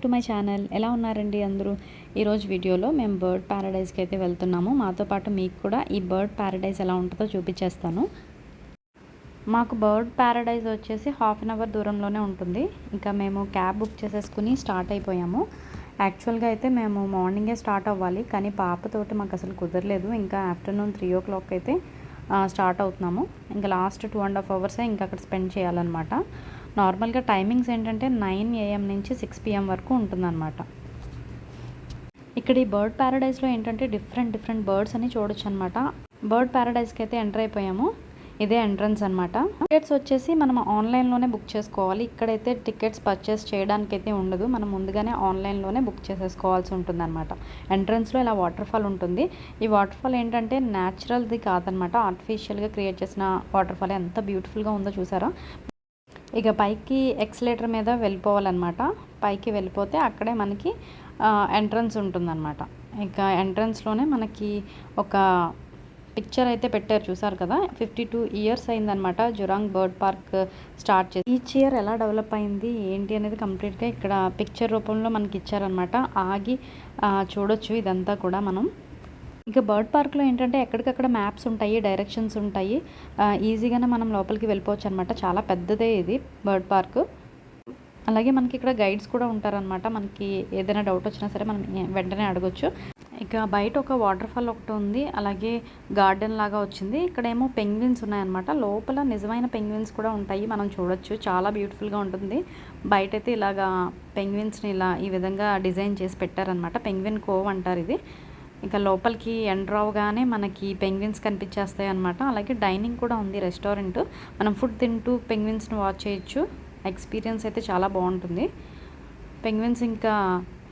Back to my channel. ఎలా ఉన్నారండి అందరూ? ఈరోజు వీడియోలో మేము బర్డ్ ప్యారడైజ్కి అయితే వెళ్తున్నాము. మాతో పాటు మీకు కూడా ఈ బర్డ్ ప్యారడైజ్ ఎలా ఉంటుందో చూపించేస్తాను. మాకు బర్డ్ ప్యారడైజ్ వచ్చేసి హాఫ్ అన్ అవర్ దూరంలోనే ఉంటుంది. ఇంకా మేము క్యాబ్ బుక్ చేసేసుకుని స్టార్ట్ అయిపోయాము. యాక్చువల్గా అయితే మేము మార్నింగే స్టార్ట్ అవ్వాలి కానీ పాపతోటి మాకు అసలు కుదరలేదు. ఇంకా ఆఫ్టర్నూన్ త్రీ ఓ క్లాక్ అయితే స్టార్ట్ అవుతున్నాము. ఇంకా లాస్ట్ టూ అండ్ హాఫ్ అవర్సే ఇంకా అక్కడ స్పెండ్ చేయాలన్నమాట. నార్మల్గా టైమింగ్స్ ఏంటంటే నైన్ ఏఎం నుంచి సిక్స్ పిఎం వరకు ఉంటుందన్నమాట. ఇక్కడ ఈ బర్డ్ ప్యారడైజ్లో ఏంటంటే డిఫరెంట్ డిఫరెంట్ బర్డ్స్ అని చూడొచ్చు అనమాట బర్డ్ ప్యారడైజ్కి అయితే ఎంటర్ అయిపోయాము. ఇదే ఎంట్రన్స్ అనమాట టికెట్స్ వచ్చేసి మనం ఆన్లైన్లోనే బుక్ చేసుకోవాలి. ఇక్కడైతే టికెట్స్ పర్చేస్ చేయడానికి అయితే ఉండదు. మనం ముందుగానే ఆన్లైన్లోనే బుక్ చేసేసుకోవాల్సి ఉంటుంది అనమాట ఎంట్రన్స్లో ఇలా వాటర్ ఫాల్ ఉంటుంది. ఈ వాటర్ ఫాల్ ఏంటంటే న్యాచురల్ది కాదనమాట ఆర్టిఫిషియల్గా క్రియేట్ చేసిన వాటర్ ఫాల్ ఎంత బ్యూటిఫుల్గా ఉందో చూసారా? ఇక పైకి ఎక్సలేటర్ మీద వెళ్ళిపోవాలన్నమాట. పైకి వెళ్ళిపోతే అక్కడే మనకి ఎంట్రన్స్ ఉంటుందన్నమాట. ఇక ఎంట్రన్స్లోనే మనకి ఒక పిక్చర్ అయితే పెట్టారు చూసారు కదా? ఫిఫ్టీ టూ ఇయర్స్ అయిందనమాట జురాంగ్ బర్డ్ పార్క్ స్టార్ట్ చేసి. ఈచ్ ఇయర్ ఎలా డెవలప్ అయింది ఏంటి అనేది కంప్లీట్గా ఇక్కడ పిక్చర్ రూపంలో మనకి ఇచ్చారనమాట ఆగి చూడొచ్చు ఇదంతా కూడా మనం. ఇంకా బర్డ్ పార్క్లో ఏంటంటే ఎక్కడికక్కడ మ్యాప్స్ ఉంటాయి డైరెక్షన్స్ ఉంటాయి. ఈజీగానే మనం లోపలికి వెళ్ళిపోవచ్చు అనమాట చాలా పెద్దదే ఇది బర్డ్ పార్క్. అలాగే మనకి ఇక్కడ గైడ్స్ కూడా ఉంటారనమాట మనకి ఏదైనా డౌట్ వచ్చినా సరే మనం వెంటనే అడగొచ్చు. ఇక బయట ఒక వాటర్ ఫాల్ ఒకటి ఉంది. అలాగే గార్డెన్ లాగా వచ్చింది. ఇక్కడేమో పెంగ్విన్స్ ఉన్నాయన్నమాట. లోపల నిజమైన పెంగ్విన్స్ కూడా ఉంటాయి. మనం చూడొచ్చు. చాలా బ్యూటిఫుల్గా ఉంటుంది. బయట అయితే ఇలాగా పెంగ్విన్స్ని ఇలా ఈ విధంగా డిజైన్ చేసి పెట్టారనమాట పెంగ్విన్ కోవ్ అంటారు ఇది. ఇంకా లోపలికి ఎంటర్ అవగానే మనకి పెంగ్విన్స్ కనిపించేస్తాయి అనమాట అలాగే డైనింగ్ కూడా ఉంది రెస్టారెంట్. మనం ఫుడ్ తింటూ పెంగ్విన్స్ని వాచ్ చేయొచ్చు. ఎక్స్పీరియన్స్ అయితే చాలా బాగుంటుంది. పెంగ్విన్స్ ఇంకా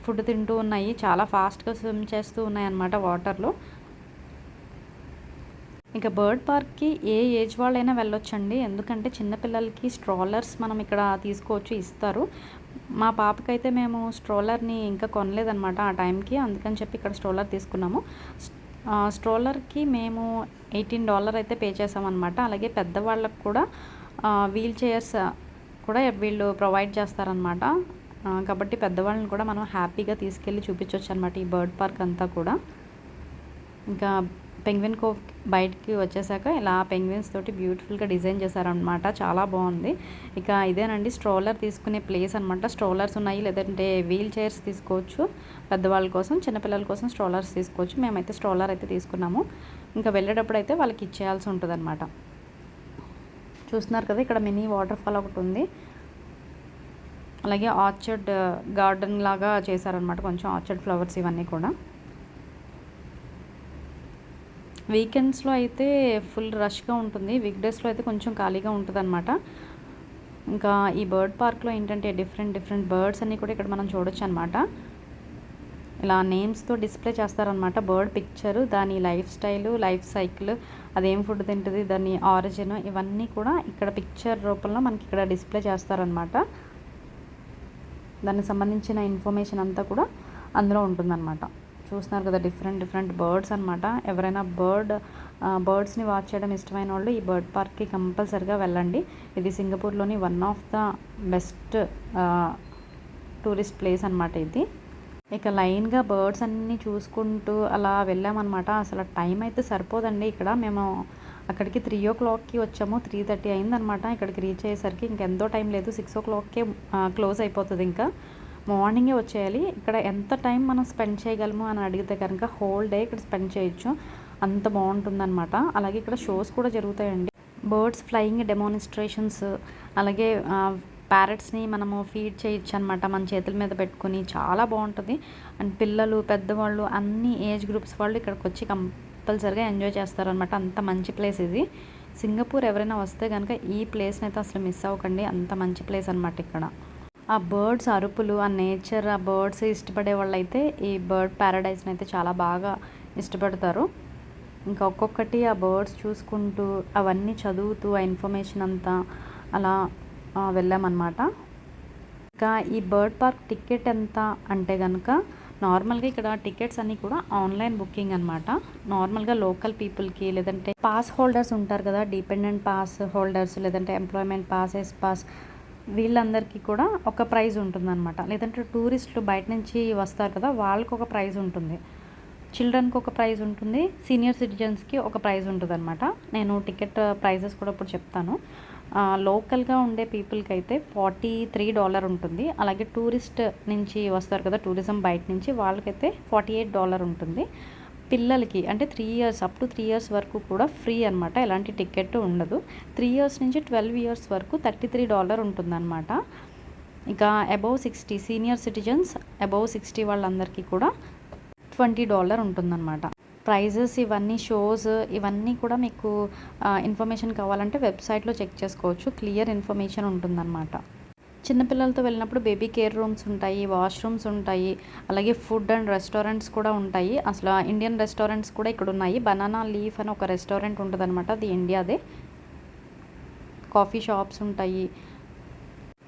ఫుడ్ తింటూ ఉన్నాయి. చాలా ఫాస్ట్గా స్విమ్ చేస్తూ ఉన్నాయి అన్నమాట వాటర్లో. ఇంకా బర్డ్ పార్క్కి ఏ ఏజ్ వాళ్ళైనా వెళ్ళొచ్చండి. ఎందుకంటే చిన్నపిల్లలకి స్ట్రాలర్స్ మనం ఇక్కడ తీసుకోవచ్చు ఇస్తారు. మా పాపకైతే మేము స్ట్రోలర్ని ఇంకా కొనలేదనమాట ఆ టైంకి. అందుకని చెప్పి ఇక్కడ స్ట్రోలర్ తీసుకున్నాము. స్ట్రోలర్కి మేము ఎయిటీన్ డాలర్ అయితే పే చేసామన్నమాట. అలాగే పెద్దవాళ్ళకు కూడా వీల్ చైర్స్ కూడా వీళ్ళు ప్రొవైడ్ చేస్తారనమాట కాబట్టి పెద్దవాళ్ళని కూడా మనం హ్యాపీగా తీసుకెళ్ళి చూపించవచ్చు అనమాట ఈ బర్డ్ పార్క్ అంతా కూడా. ఇంకా పెంగ్విన్ కో బయటికి వచ్చేసాక ఇలా పెంగ్విన్స్ తోటి బ్యూటిఫుల్గా డిజైన్ చేశారనమాట చాలా బాగుంది. ఇక ఇదేనండి స్ట్రోలర్ తీసుకునే ప్లేస్ అనమాట స్ట్రోలర్స్ ఉన్నాయి లేదంటే వీల్ చైర్స్ తీసుకోవచ్చు పెద్దవాళ్ళ కోసం చిన్నపిల్లల కోసం స్ట్రోలర్స్ తీసుకోవచ్చు. మేమైతే స్ట్రోలర్ అయితే తీసుకున్నాము. ఇంకా వెళ్ళేటప్పుడు అయితే వాళ్ళకి ఇచ్చేయాల్సి ఉంటుంది అనమాట చూస్తున్నారు కదా ఇక్కడ మినీ వాటర్ ఫాల్ ఒకటి ఉంది. అలాగే ఆర్చర్డ్ గార్డెన్ లాగా చేశారనమాట కొంచెం ఆర్చర్డ్ ఫ్లవర్స్ ఇవన్నీ కూడా. వీకెండ్స్లో అయితే ఫుల్ రష్గా ఉంటుంది. వీక్ డేస్లో అయితే కొంచెం ఖాళీగా ఉంటుంది అనమాట ఇంకా ఈ బర్డ్ పార్క్లో ఏంటంటే డిఫరెంట్ డిఫరెంట్ బర్డ్స్ అన్నీ కూడా ఇక్కడ మనం చూడొచ్చు అనమాట ఇలా నేమ్స్తో డిస్ప్లే చేస్తారనమాట బర్డ్ పిక్చరు దాని లైఫ్ స్టైలు లైఫ్ సైకిల్ అదేం ఫుడ్ తింటుంది దాని ఆరిజిన్ ఇవన్నీ కూడా ఇక్కడ పిక్చర్ రూపంలో మనకి ఇక్కడ డిస్ప్లే చేస్తారనమాట దానికి సంబంధించిన ఇన్ఫర్మేషన్ అంతా కూడా అందులో ఉంటుందన్నమాట. చూస్తున్నారు కదా డిఫరెంట్ డిఫరెంట్ బర్డ్స్ అనమాట ఎవరైనా బర్డ్ బర్డ్స్ని వాచ్ చేయడం ఇష్టమైన వాళ్ళు ఈ బర్డ్ పార్క్కి కంపల్సరిగా వెళ్ళండి. ఇది సింగపూర్లోని one of the best tourist place అనమాట ఇది. ఇక లైన్గా బర్డ్స్ అన్నీ చూసుకుంటూ అలా వెళ్ళామన్నమాట. అసలు టైం అయితే సరిపోదండి ఇక్కడ. మేము అక్కడికి త్రీ ఓ క్లాక్కి వచ్చాము. త్రీ థర్టీ అయిందనమాట ఇక్కడికి రీచ్ అయ్యేసరికి ఇంకెంతో టైం లేదు. సిక్స్ ఓ క్లాక్కే క్లోజ్ అయిపోతుంది ఇంకా. మార్నింగే వచ్చేయాలి. ఇక్కడ ఎంత టైం మనం స్పెండ్ చేయగలము అని అడిగితే కనుక హోల్ డే ఇక్కడ స్పెండ్ చేయొచ్చు. అంత బాగుంటుందన్నమాట. అలాగే ఇక్కడ షోస్ కూడా జరుగుతాయండి. బర్డ్స్ ఫ్లయింగ్ డెమోనిస్ట్రేషన్స్ అలాగే ప్యారెట్స్ని మనము ఫీడ్ చేయొచ్చు అనమాట మన చేతుల మీద పెట్టుకుని. చాలా బాగుంటుంది. అండ్ పిల్లలు పెద్దవాళ్ళు అన్ని ఏజ్ గ్రూప్స్ వాళ్ళు ఇక్కడికి వచ్చి కంపల్సరిగా ఎంజాయ్ చేస్తారనమాట అంత మంచి ప్లేస్ ఇది. సింగపూర్ ఎవరైనా వస్తే కనుక ఈ ప్లేస్ని అయితే అసలు మిస్ అవ్వకండి. అంత మంచి ప్లేస్ అనమాట ఇక్కడ. ఆ బర్డ్స్ అరుపులు ఆ నేచర్ ఆ బర్డ్స్ ఇష్టపడే వాళ్ళైతే ఈ బర్డ్ ప్యారడైజ్ని అయితే చాలా బాగా ఇష్టపడతారు. ఇంకా ఒక్కొక్కటి ఆ బర్డ్స్ చూసుకుంటూ అవన్నీ చదువుతూ ఆ ఇన్ఫర్మేషన్ అంతా అలా వెళ్ళామన్నమాట. ఇంకా ఈ బర్డ్ పార్క్ టికెట్ ఎంత అంటే కనుక నార్మల్గా ఇక్కడ టికెట్స్ అన్నీ కూడా ఆన్లైన్ బుకింగ్ అనమాట నార్మల్గా లోకల్ పీపుల్కి లేదంటే పాస్ హోల్డర్స్ ఉంటారు కదా డిపెండెంట్ పాస్ హోల్డర్స్ లేదంటే ఎంప్లాయ్మెంట్ పాస్ ఎస్ పాస్ వీళ్ళందరికీ కూడా ఒక ప్రైజ్ ఉంటుందన్నమాట. లేదంటే టూరిస్టులు బయట నుంచి వస్తారు కదా వాళ్ళకి ఒక ప్రైజ్ ఉంటుంది. చిల్డ్రన్కి ఒక ప్రైజ్ ఉంటుంది సీనియర్ సిటిజన్స్కి ఒక ప్రైజ్ ఉంటుంది అనమాట నేను టికెట్ ప్రైజెస్ కూడా ఇప్పుడు చెప్తాను. లోకల్గా ఉండే పీపుల్కి అయితే ఫార్టీ త్రీ డాలర్ ఉంటుంది. అలాగే టూరిస్ట్ నుంచి వస్తారు కదా టూరిజం బయట నుంచి వాళ్ళకైతే ఫార్టీ ఎయిట్ డాలర్ ఉంటుంది. పిల్లలకి అంటే three years up to three years వరకు కూడా ఫ్రీ అనమాట ఎలాంటి టికెట్ ఉండదు. త్రీ ఇయర్స్ నుంచి ట్వెల్వ్ ఇయర్స్ వరకు థర్టీ త్రీ డాలర్ ఉంటుందన్నమాట. ఇక above sixty senior citizens above sixty వాళ్ళందరికీ కూడా ట్వంటీ డాలర్ ఉంటుందన్నమాట. ప్రైజెస్ ఇవన్నీ షోస్ ఇవన్నీ కూడా మీకు ఇన్ఫర్మేషన్ కావాలంటే వెబ్సైట్లో చెక్ చేసుకోవచ్చు. క్లియర్ ఇన్ఫర్మేషన్ ఉంటుందన్నమాట. చిన్నపిల్లలతో వెళ్ళినప్పుడు బేబీ కేర్ రూమ్స్ ఉంటాయి వాష్రూమ్స్ ఉంటాయి అలాగే ఫుడ్ అండ్ రెస్టారెంట్స్ కూడా ఉంటాయి. అసలు ఇండియన్ రెస్టారెంట్స్ కూడా ఇక్కడ ఉన్నాయి. బనానా లీఫ్ అని ఒక రెస్టారెంట్ ఉంటుంది అనమాట అది ఇండియాదే. కాఫీ షాప్స్ ఉంటాయి.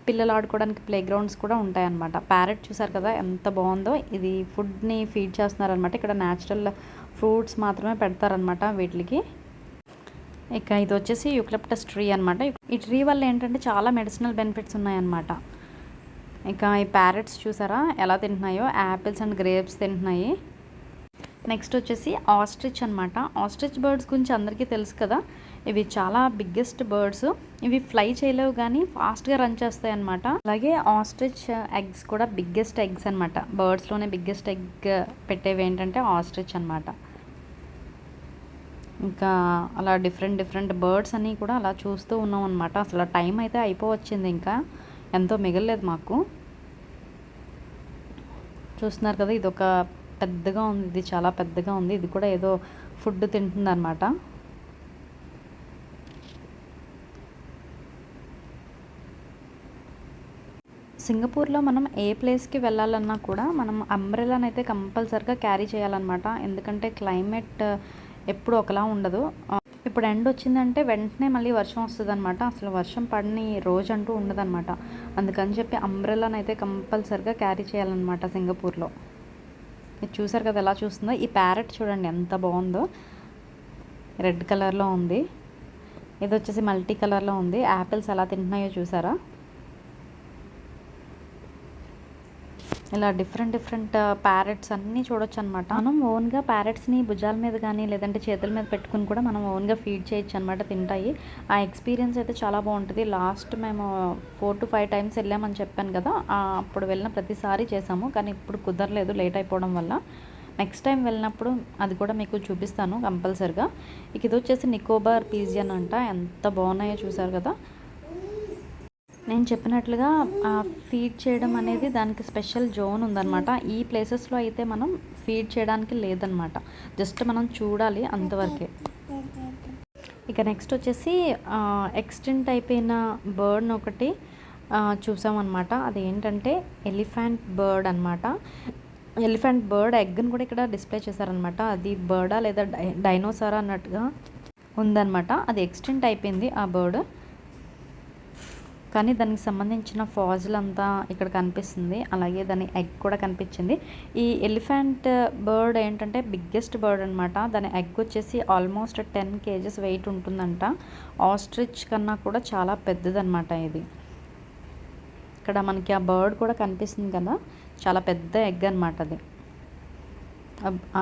పిల్లలు ఆడుకోవడానికి ప్లే గ్రౌండ్స్ కూడా ఉంటాయన్నమాట. ప్యారెట్ చూసారు కదా ఎంత బాగుందో. ఇది ఫుడ్ని ఫీడ్ చేస్తున్నారనమాట ఇక్కడ న్యాచురల్ ఫ్రూట్స్ మాత్రమే పెడతారనమాట వీటికి. ఇక ఇది వచ్చేసి యూక్లిప్టస్ ట్రీ అనమాట ఈ ట్రీ వల్ల ఏంటంటే చాలా మెడిసినల్ బెనిఫిట్స్ ఉన్నాయన్నమాట. ఇక ఈ ప్యారెట్స్ చూసారా? ఎలా తింటున్నాయో? యాపిల్స్ అండ్ గ్రేప్స్ తింటున్నాయి. నెక్స్ట్ వచ్చేసి ఆస్ట్రిచ్ అనమాట ఆస్ట్రిచ్ బర్డ్స్ గురించి అందరికీ తెలుసు కదా? ఇవి చాలా బిగ్గెస్ట్ బర్డ్స్. ఇవి ఫ్లై చేయలేవు కానీ ఫాస్ట్గా రన్ చేస్తాయి అనమాట అలాగే ఆస్ట్రిచ్ ఎగ్స్ కూడా బిగ్గెస్ట్ ఎగ్స్ అనమాట బర్డ్స్లోనే బిగ్గెస్ట్ ఎగ్ పెట్టేవి ఏంటంటే ఆస్ట్రిచ్ అనమాట ఇంకా అలా డిఫరెంట్ డిఫరెంట్ బర్డ్స్ అన్నీ కూడా అలా చూస్తూ ఉన్నాం అనమాట అసలు టైం అయితే అయిపోవచ్చింది ఇంకా. ఎంతో మిగలలేదు మాకు. చూస్తున్నారు కదా ఇది ఒక పెద్దగా ఉంది. ఇది చాలా పెద్దగా ఉంది. ఇది కూడా ఏదో ఫుడ్ తింటుందన్నమాట. సింగపూర్లో మనం ఏ ప్లేస్కి వెళ్ళాలన్నా కూడా మనం అంబ్రెలాని అయితే కంపల్సరిగా క్యారీ చేయాలన్నమాట. ఎందుకంటే క్లైమేట్ ఎప్పుడు ఒకలా ఉండదు. ఇప్పుడు ఎండ్ వచ్చిందంటే వెంటనే మళ్ళీ వర్షం వస్తుంది అనమాట అసలు వర్షం పడని రోజు అంటూ ఉండదన్నమాట. అందుకని చెప్పి అంబ్రెల్లాని అయితే కంపల్సరిగా క్యారీ చేయాలన్నమాట సింగపూర్లో. ఇది చూసారు కదా ఎలా చూస్తుందో? ఈ ప్యారెట్ చూడండి ఎంత బాగుందో. రెడ్ కలర్లో ఉంది. ఇది వచ్చేసి మల్టీ కలర్లో ఉంది. యాపిల్స్ ఎలా తింటున్నాయో చూసారా? ఇలా డిఫరెంట్ డిఫరెంట్ ప్యారెట్స్ అన్నీ చూడొచ్చు అనమాట మనం ఓన్గా ప్యారెట్స్ని భుజాల మీద కానీ లేదంటే చేతుల మీద పెట్టుకుని కూడా మనం ఓన్గా ఫీడ్ చేయొచ్చు అనమాట తింటాయి. ఆ ఎక్స్పీరియన్స్ అయితే చాలా బాగుంటుంది. లాస్ట్ మేము ఫోర్ టు ఫైవ్ టైమ్స్ వెళ్ళామని చెప్పాను కదా అప్పుడు వెళ్ళిన ప్రతిసారి చేసాము. కానీ ఇప్పుడు కుదరలేదు లేట్ అయిపోవడం వల్ల. నెక్స్ట్ టైం వెళ్ళినప్పుడు అది కూడా మీకు చూపిస్తాను కంపల్సరిగా. ఇక ఇది వచ్చేసి నికోబార్ పీజియన్ అంట. ఎంత బాగున్నాయో చూసారు కదా. నేను చెప్పినట్లుగా ఫీడ్ చేయడం అనేది దానికి స్పెషల్ జోన్ ఉందన్నమాట. ఈ ప్లేసెస్లో అయితే మనం ఫీడ్ చేయడానికి లేదనమాట జస్ట్ మనం చూడాలి అంతవరకే. ఇక నెక్స్ట్ వచ్చేసి ఎక్స్టెంట్ అయిపోయిన బర్డ్ని ఒకటి చూసామన్నమాట. అది ఏంటంటే ఎలిఫెంట్ బర్డ్ అనమాట ఎలిఫెంట్ బర్డ్ ఎగ్ని కూడా ఇక్కడ డిస్ప్లే చేశారనమాట అది బర్డా లేదా డై డైనోసారా అన్నట్టుగా ఉందన్నమాట. అది ఎక్స్టెంట్ అయిపోయింది ఆ బర్డ్ కానీ దానికి సంబంధించిన ఫాజిల్ అంతా ఇక్కడ కనిపిస్తుంది. అలాగే దాని ఎగ్ కూడా కనిపించింది. ఈ ఎలిఫెంట్ బర్డ్ ఏంటంటే బిగ్గెస్ట్ బర్డ్ అనమాట దాని ఎగ్ వచ్చేసి ఆల్మోస్ట్ టెన్ కేజెస్ వెయిట్ ఉంటుందంట. ఆస్ట్రిచ్ కన్నా కూడా చాలా పెద్దదనమాట ఇది. ఇక్కడ మనకి ఆ బర్డ్ కూడా కనిపిస్తుంది కదా. చాలా పెద్ద ఎగ్ అనమాట అది.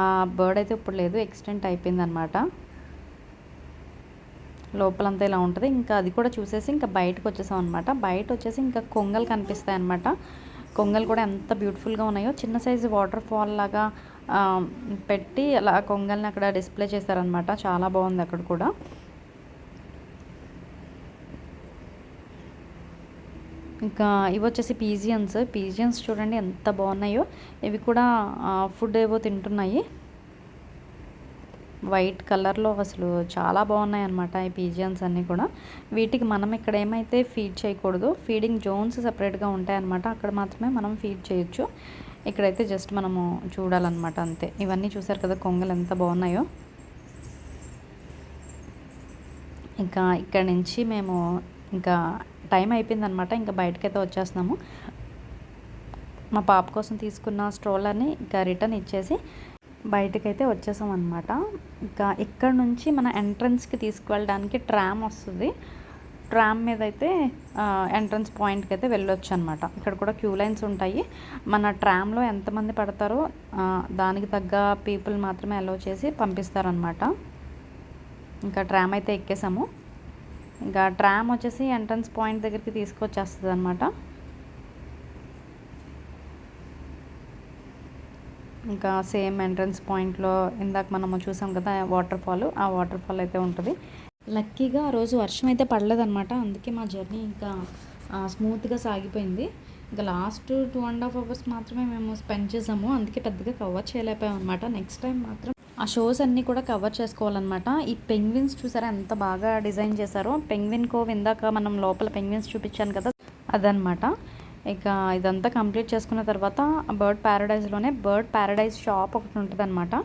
ఆ బర్డ్ అయితే ఇప్పుడు లేదు ఎక్స్టెంట్ అయిపోయింది అనమాట లోపలంతా ఇలా ఉంటుంది. ఇంకా అది కూడా చూసేసి ఇంకా బయటకు వచ్చేసాం అనమాట బయట వచ్చేసి ఇంకా కొంగలు కనిపిస్తాయి అనమాట కొంగలు కూడా ఎంత బ్యూటిఫుల్గా ఉన్నాయో. చిన్న సైజు వాటర్ ఫాల్ లాగా పెట్టి అలా కొంగల్ని అక్కడ డిస్ప్లే చేశారనమాట చాలా బాగుంది అక్కడ కూడా. ఇంకా ఇవి వచ్చేసి పీజియన్స్ పీజియన్స్ చూడండి ఎంత బాగున్నాయో. ఇవి కూడా ఫుడ్ ఏవో తింటున్నాయి. వైట్ కలర్లో అసలు చాలా బాగున్నాయి అనమాట ఈ పీజియన్స్ అన్నీ కూడా. వీటికి మనం ఇక్కడ ఏమైతే ఫీడ్ చేయకూడదు ఫీడింగ్ జోన్స్ సపరేట్గా ఉంటాయన్నమాట. అక్కడ మాత్రమే మనం ఫీడ్ చేయొచ్చు. ఇక్కడైతే జస్ట్ మనము చూడాలన్నమాట అంతే. ఇవన్నీ చూసారు కదా కొంగలు ఎంత బాగున్నాయో. ఇంకా ఇక్కడ నుంచి మేము ఇంకా టైం అయిపోయిందనమాట ఇంకా బయటకైతే వచ్చేస్తున్నాము. మా పాప కోసం తీసుకున్న స్ట్రోలర్ని ఇంకా రిటర్న్ ఇచ్చేసి బయటకైతే వచ్చేసాం అనమాట ఇంకా ఇక్కడ నుంచి మన ఎంట్రన్స్కి తీసుకువెళ్ళడానికి ట్రామ్ వస్తుంది. ట్రామ్ మీద అయితే ఎంట్రన్స్ పాయింట్కి అయితే వెళ్ళొచ్చు అనమాట ఇక్కడ కూడా క్యూ లైన్స్ ఉంటాయి. మన ట్రామ్లో ఎంతమంది పడతారో దానికి తగ్గ పీపుల్ మాత్రమే అలో చేసి పంపిస్తారనమాట ఇంకా ట్రామ్ అయితే ఎక్కేసాము. ఇంకా ట్రామ్ వచ్చేసి ఎంట్రన్స్ పాయింట్ దగ్గరికి తీసుకొచ్చేస్తుంది అనమాట ఇంకా సేమ్ ఎంట్రన్స్ పాయింట్లో ఇందాక మనము చూసాం కదా వాటర్ ఫాల్ ఆ వాటర్ ఫాల్ అయితే ఉంటుంది. లక్కీగా ఆ రోజు వర్షం అయితే పడలేదన్నమాట. అందుకే మా జర్నీ ఇంకా స్మూత్గా సాగిపోయింది. ఇంకా last two and half hours మాత్రమే మేము స్పెండ్ చేసాము. అందుకే పెద్దగా కవర్ చేయలేకపోయాం అనమాట నెక్స్ట్ టైం మాత్రం ఆ షోస్ అన్నీ కూడా కవర్ చేసుకోవాలన్నమాట. ఈ పెంగ్విన్స్ చూసారా ఎంత బాగా డిజైన్ చేశారో. పెంగ్విన్ కోవ్ ఇందాక మనం లోపల పెంగ్విన్స్ చూపించాను కదా అదనమాట ఇక ఇదంతా కంప్లీట్ చేసుకున్న తర్వాత బర్డ్ ప్యారడైజ్లోనే బర్డ్ ప్యారడైజ్ షాప్ ఒకటి ఉంటుంది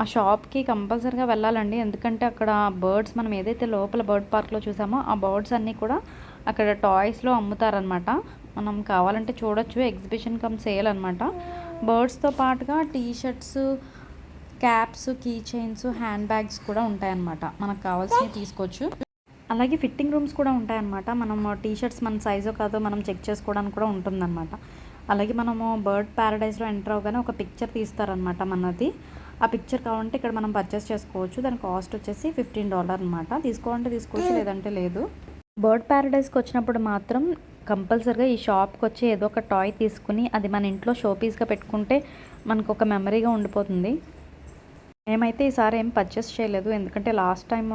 ఆ షాప్కి కంపల్సరీగా వెళ్ళాలండి. ఎందుకంటే అక్కడ బర్డ్స్ మనం ఏదైతే లోపల బర్డ్ పార్క్లో చూసామో ఆ బర్డ్స్ అన్నీ కూడా అక్కడ టాయ్స్లో అమ్ముతారనమాట మనం కావాలంటే చూడొచ్చు. ఎగ్జిబిషన్ కమ్ సేల్ అనమాట బర్డ్స్తో పాటుగా T shirts caps key chains hand bags కూడా ఉంటాయన్నమాట. మనకు కావాల్సినవి తీసుకోవచ్చు. అలాగే ఫిట్టింగ్ రూమ్స్ కూడా ఉంటాయన్నమాట. మనం టీ షర్ట్స్ మన సైజు కాదో మనం చెక్ చేసుకోవడానికి కూడా ఉంటుందన్నమాట. అలాగే మనము బర్డ్ ప్యారడైజ్లో ఎంటర్ అవగానే ఒక పిక్చర్ తీస్తారనమాట మనది. ఆ పిక్చర్ కావాలంటే ఇక్కడ మనం పర్చేస్ చేసుకోవచ్చు. దాని కాస్ట్ వచ్చేసి ఫిఫ్టీన్ డాలర్ అనమాట తీసుకోవాలంటే తీసుకోవచ్చు లేదంటే లేదు. బర్డ్ ప్యారడైజ్కి వచ్చినప్పుడు మాత్రం కంపల్సరిగా ఈ షాప్కి వచ్చి ఏదో ఒక టాయ్ తీసుకుని అది మన ఇంట్లో షోపీస్గా పెట్టుకుంటే మనకు ఒక మెమరీగా ఉండిపోతుంది. మేమైతే ఈసారి ఏం పర్చేస్ చేయలేదు. ఎందుకంటే లాస్ట్ టైం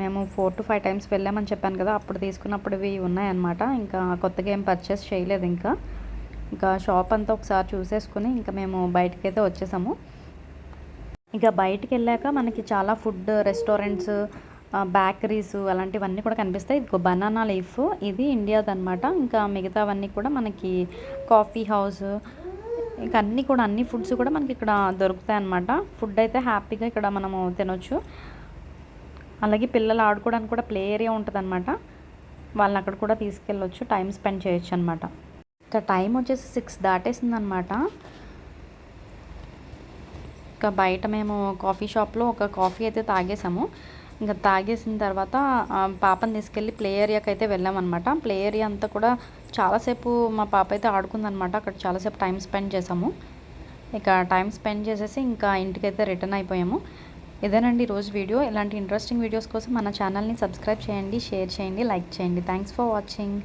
మేము ఫోర్ టు ఫైవ్ టైమ్స్ వెళ్ళామని చెప్పాను కదా అప్పుడు తీసుకున్నప్పుడు ఇవి ఉన్నాయన్నమాట. ఇంకా కొత్తగా ఏం పర్చేస్ చేయలేదు ఇంకా. ఇంకా షాప్ అంతా ఒకసారి చూసేసుకుని ఇంకా మేము బయటకి అయితే వచ్చేసాము. ఇక బయటికి వెళ్ళాక మనకి చాలా ఫుడ్ రెస్టారెంట్స్ బేకరీస్ అలాంటివన్నీ కూడా కనిపిస్తాయి. ఇది బనానా లీఫ్ ఇది ఇండియాది అనమాట ఇంకా మిగతావన్నీ కూడా మనకి కాఫీ హౌస్ ఇంకా అన్నీ కూడా అన్ని ఫుడ్స్ కూడా మనకి ఇక్కడ దొరుకుతాయి అన్నమాట. ఫుడ్ అయితే హ్యాపీగా ఇక్కడ మనము తినొచ్చు. అలాగే పిల్లలు ఆడుకోవడానికి కూడా ప్లే ఏరియా ఉంటుంది అనమాట వాళ్ళని అక్కడ కూడా తీసుకెళ్ళొచ్చు టైం స్పెండ్ చేయొచ్చు అనమాట ఇంకా టైం వచ్చేసి సిక్స్ దాటేసింది అనమాట ఇంకా బయట మేము కాఫీ షాప్లో ఒక కాఫీ అయితే తాగేసాము. ఇంకా తాగేసిన తర్వాత పాపని తీసుకెళ్ళి ప్లే ఏరియాకి అయితే వెళ్ళామన్నమాట. ప్లే ఏరియా అంతా కూడా చాలాసేపు మా పాప అయితే ఆడుకుందనమాట అక్కడ చాలాసేపు టైం స్పెండ్ చేసాము ఇక టైం స్పెండ్ చేసేసి ఇంకా ఇంటికైతే రిటర్న్ అయిపోయాము. ఇదేనండి ఈరోజు వీడియో. ఇలాంటి ఇంట్రెస్టింగ్ వీడియోస్ కోసం మన ఛానల్ని సబ్స్క్రైబ్ చేయండి షేర్ చేయండి లైక్ చేయండి. Thanks for watching